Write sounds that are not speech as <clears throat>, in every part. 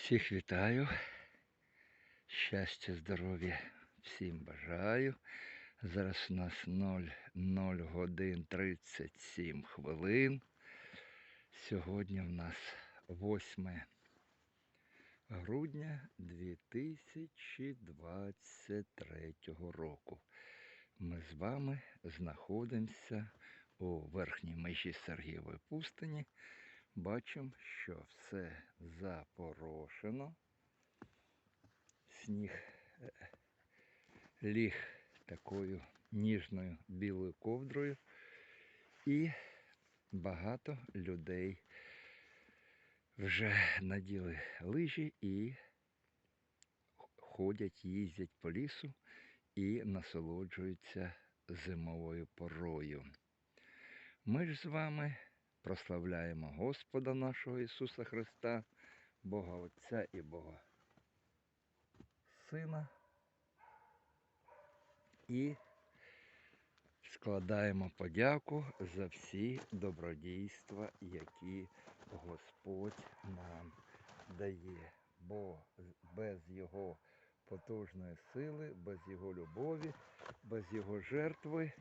Всіх вітаю. Щастя, здоров'я всім бажаю. Зараз у нас 0, 0 годин 37 хвилин. Сьогодні в нас 8 грудня 2023 року. Ми з вами знаходимося у верхній межі Сергієвої пустині. Бачимо, що все запорошено. Сніг е, ліг такою ніжною білою ковдрою. І багато людей вже наділи лижі і ходять, їздять по лісу і насолоджуються зимовою порою. Ми ж з вами прославляємо Господа нашого Ісуса Христа, Бога Отця і Бога Сина. І складаємо подяку за всі добродійства, які Господь нам дає. Бо без Його потужної сили, без Його любові, без Його жертви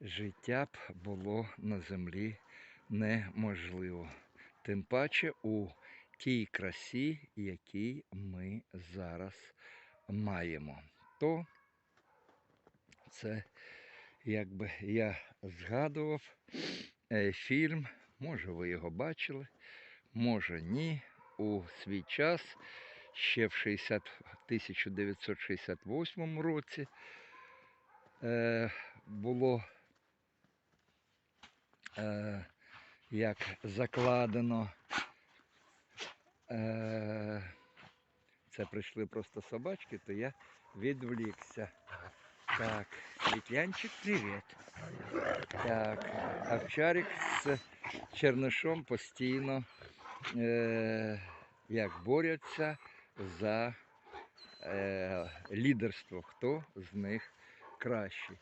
життя б було на землі неможливо. Тим паче у тій красі, якій ми зараз маємо. То це, якби я згадував е, фільм, може ви його бачили, може ні. У свій час, ще в 60, 1968 році, е, було е, як закладено. Е, це прийшли просто собачки, то я відвлікся. Так, Світлянчик, привіт. Так, Овчарик з Чернишом постійно е, як борються за е, лідерство, хто з них кращий.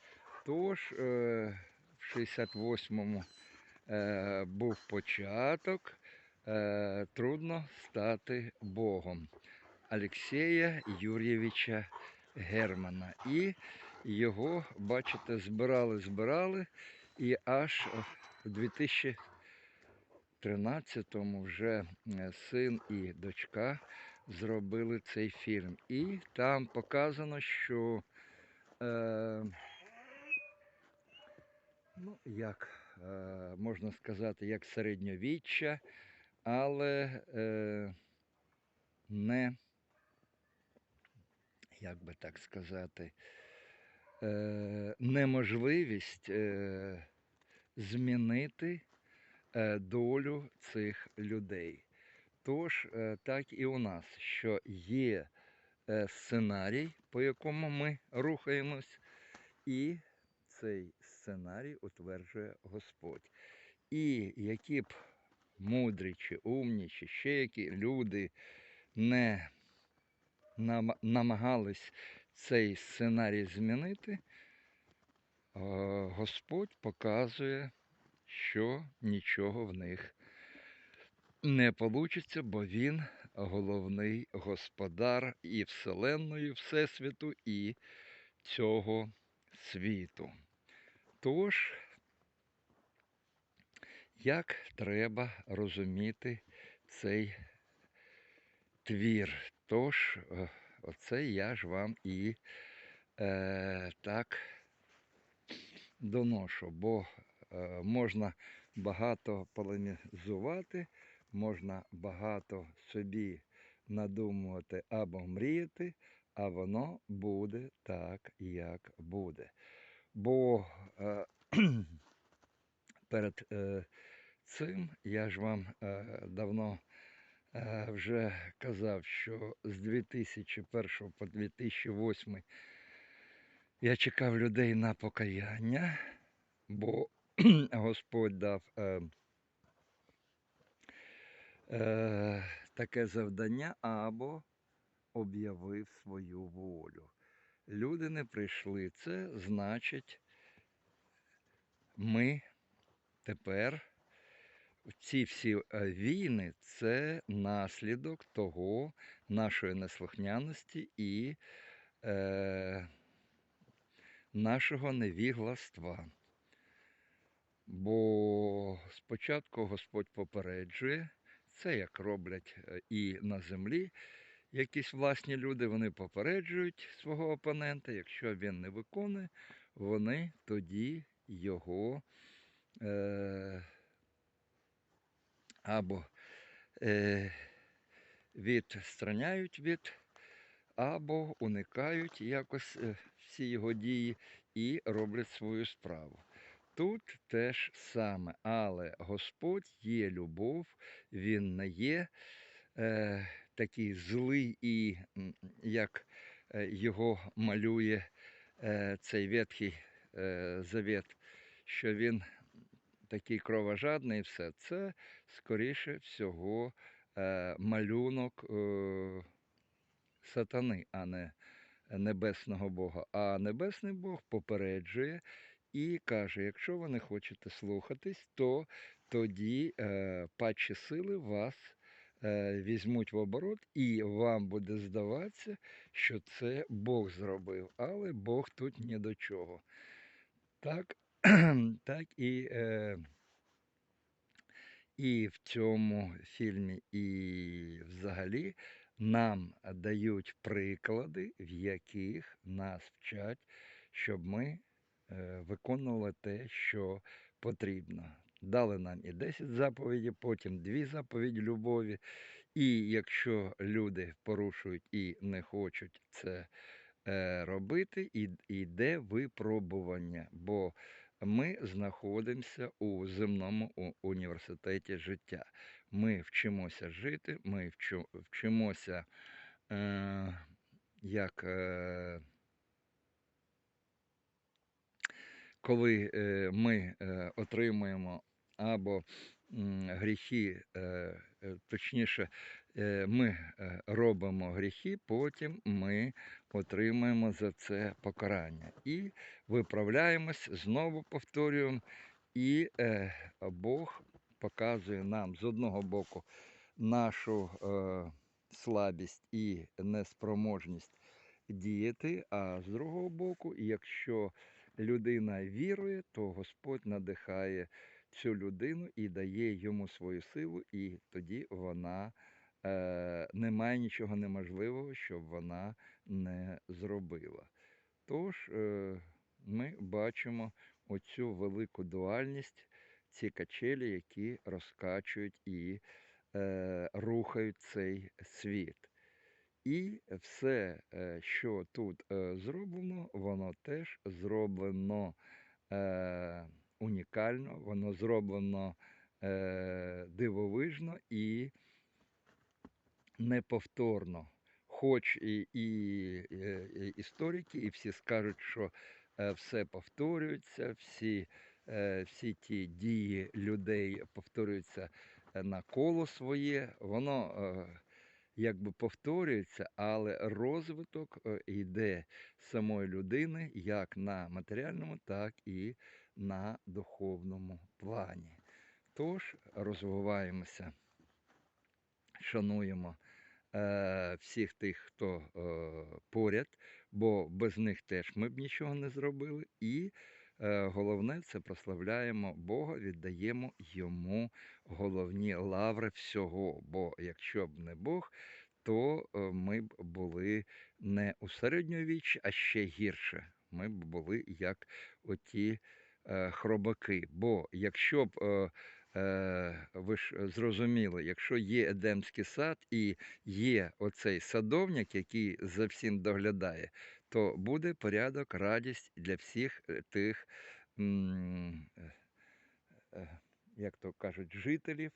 Тож е, в 68-му е, був початок, е, трудно стати Богом Олексія Юрійовича Германа. І його, бачите, збирали, збирали, і аж в 2013-му вже е, син і дочка зробили цей фільм. І там показано, що е, ну, як можна сказати, як середньовіччя, але е, не, як би так сказати, е, неможливість е, змінити е, долю цих людей. Тож, е, так і у нас, що є е, сценарій, по якому ми рухаємось, і цей сценарій утверджує Господь. І які б мудрі чи умні, чи ще які люди не намагались цей сценарій змінити, е, Господь показує, що нічого в них не вийде, бо Він головний господар і Вселенної, Всесвіту, і цього світу. Тож, як треба розуміти цей твір? Тож, е, оце я ж вам і е, так доношу, бо е, можна багато полемізувати, можна багато собі надумувати або мріяти, а воно буде так, як буде. Бо е, <clears throat> перед е, цим я ж вам е, давно вже казав, що з 2001 по 2008 я чекав людей на покаяння, бо <clears throat> Господь дав е, е, таке завдання або об'явив свою волю. Люди не прийшли. Це значить, ми тепер ці всі е, війни це наслідок того нашої неслухняності і е, нашого невігластва. Бо спочатку Господь попереджує, це як роблять е, і на землі якісь власні люди, вони попереджують свого опонента. Якщо він не виконує, вони тоді його е, або е, відстраняють від, або уникають якось е, всі його дії і роблять свою справу. Тут теж саме, але Господь є любов, Він не є е, такий злий і як е, його малює е, цей ветхий е, завет, що він такий кровожадний все. Це скоріше всього малюнок сатани, а не небесного Бога. А небесний Бог попереджує і каже: якщо ви не хочете слухатись, то тоді е, сили вас візьмуть в оборот, і вам буде здаватися, що це Бог зробив. Але Бог тут ні до чого. Так, <clears throat> так і. Е, і в цьому фільмі, і взагалі нам дають приклади, в яких нас вчать, щоб ми е, виконували те, що потрібно. Дали нам і 10 заповідей, потім дві заповіді любові. І якщо люди порушують і не хочуть це е, робити, і йде випробування. Бо ми знаходимося у земному університеті життя. Ми вчимося жити, ми вчимося, е, як е, коли е, ми е, отримуємо або гріхи, е, е, точніше, е, ми робимо гріхи, потім ми отримуємо за це покарання. І виправляємось, знову повторюємо, і Бог показує нам з одного боку нашу слабість і неспроможність діяти, а з другого боку, якщо людина вірує, то Господь надихає цю людину і дає йому свою силу, і тоді вона е, немає нічого неможливого, щоб вона не зробила. Тож е, ми бачимо оцю велику дуальність, ці качелі, які розкачують і е, рухають цей світ. І все, е, що тут е, зроблено, воно теж зроблено е, унікально, воно зроблено е, дивовижно і неповторно. Хоч і, і, е, і історики, і всі скажуть, що е, все повторюється, всі, е, всі ті дії людей повторюються на коло своє, воно якби повторюється, але розвиток йде самої людини як на матеріальному, так і на духовному плані. Тож розвиваємося, шануємо е, всіх тих, хто е, поряд, бо без них теж ми б нічого не зробили. І е, головне це прославляємо Бога, віддаємо йому головні лаври всього. Бо якщо б не Бог, то е, ми б були не у середньовіччі, а ще гірше. Ми б були як оті хробаки. Бо якщо б е, е, ви ж зрозуміли, якщо є Едемський сад і є оцей садовник, який за всім доглядає, то буде порядок, радість для всіх е, тих, е, е, як то кажуть, жителів,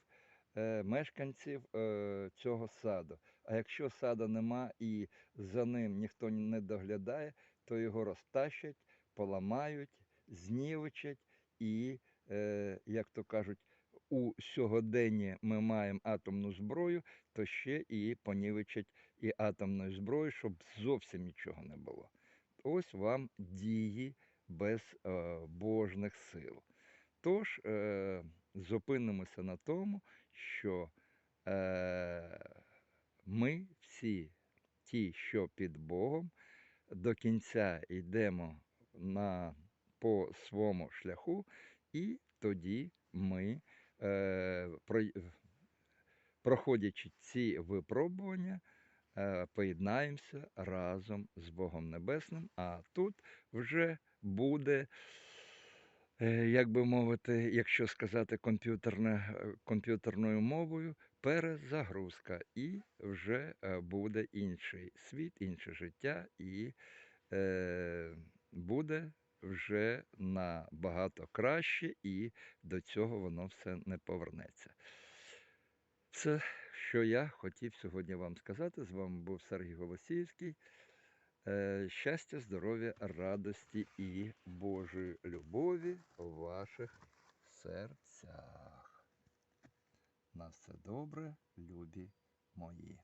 е, мешканців е, цього саду. А якщо саду нема і за ним ніхто не доглядає, то його розтащать, поламають, знівечать і, е, як то кажуть, у сьогоденні ми маємо атомну зброю, то ще і понівечать і атомною зброєю, щоб зовсім нічого не було. Ось вам дії безбожних сил. Тож, е, зупинимося на тому, що е, ми всі, ті, що під Богом, до кінця йдемо на, по своєму шляху, і тоді ми, е, проходячи ці випробування, е, поєднаємося разом з Богом Небесним, а тут вже буде, е, як би мовити, якщо сказати е, комп'ютерною мовою, перезагрузка, і вже е, буде інший світ, інше життя, і е, буде вже набагато краще, і до цього воно все не повернеться. Це, що я хотів сьогодні вам сказати. З вами був Сергій Голосіївський. Е, Щастя, здоров'я, радості і Божої любові у ваших серцях. На все добре, любі мої.